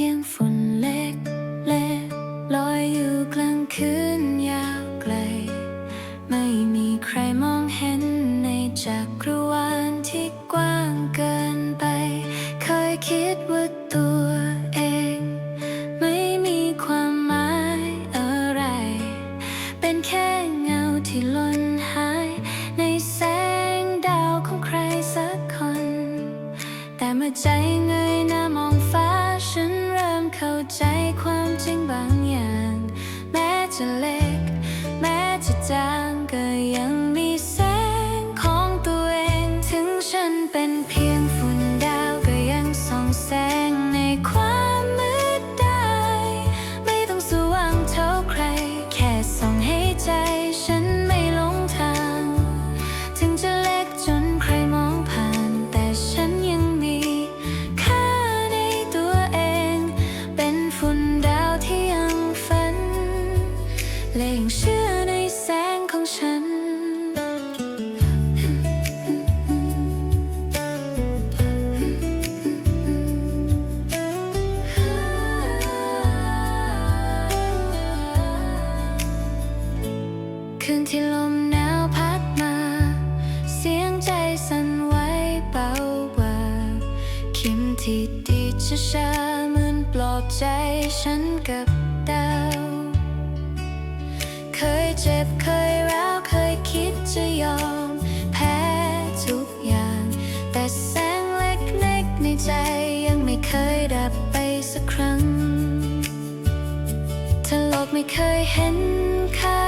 พียงฝุ่นเล็กเล็กลอยอยู่กลางคืนยาวไกล ไม่มีใครมองเห็นในจักรวาลที่กว้างเกินไป เคยคิดว่าตัวเอง ไม่มีความหมายอะไร เป็นแค่เงาที่ลอย เป็นเพียงฝุ่นดาวก็ยังส่องแสงในความมืดได้ ไม่ต้องสว่างเท่าใคร แค่ส่องให้ใจฉันไม่หลงทาง ถึงจะเล็กจนใครมองผ่าน แต่ฉันยังมีค่าในตัวเอง เป็นฝุ่นดาวที่ยังฝัน และยังเชื่อ ที่ดีดช้าเหมือนปลอบใจฉันกับดาว เคยเจ็บเคยร้าวเคยคิดจะยอม แพ้ทุกอย่าง แต่แสงเล็กๆในใจยังไม่เคยดับไปสักครั้งถ้าโลกไม่เคยเห็นค่า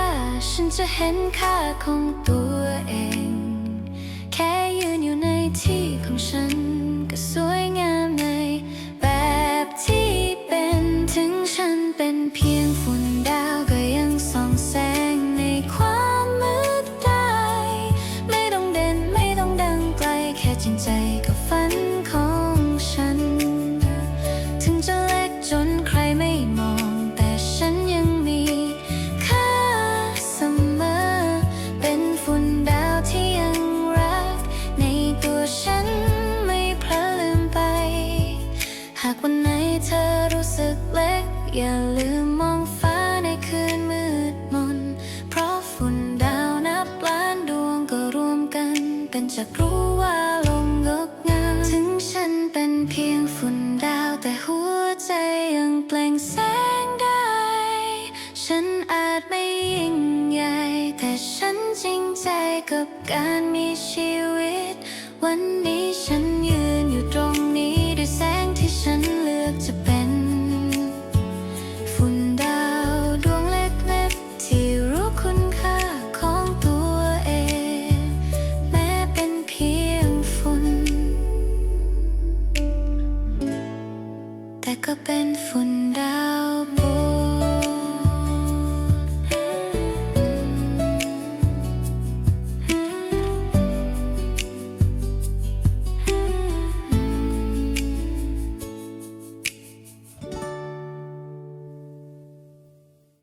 ฉันจะเห็นค่าของตัวเอง แค่ยืนอยู่ในที่ของฉันก็สวย อย่าลืมมองฟ้าในคืนมืดมน เพราะฝุ่นดาวนับล้านดวงก็รวมกัน เป็นจักรู้ว่าลงงดงามถึงฉันเป็นเพียงฝุ่นดาวแต่หัวใจยังเปล่งแสงได้ ฉันอาจไม่ยิ่งใหญ่ แต่ฉันจริงใจกับการมีชีวิต วันนี้ฉัน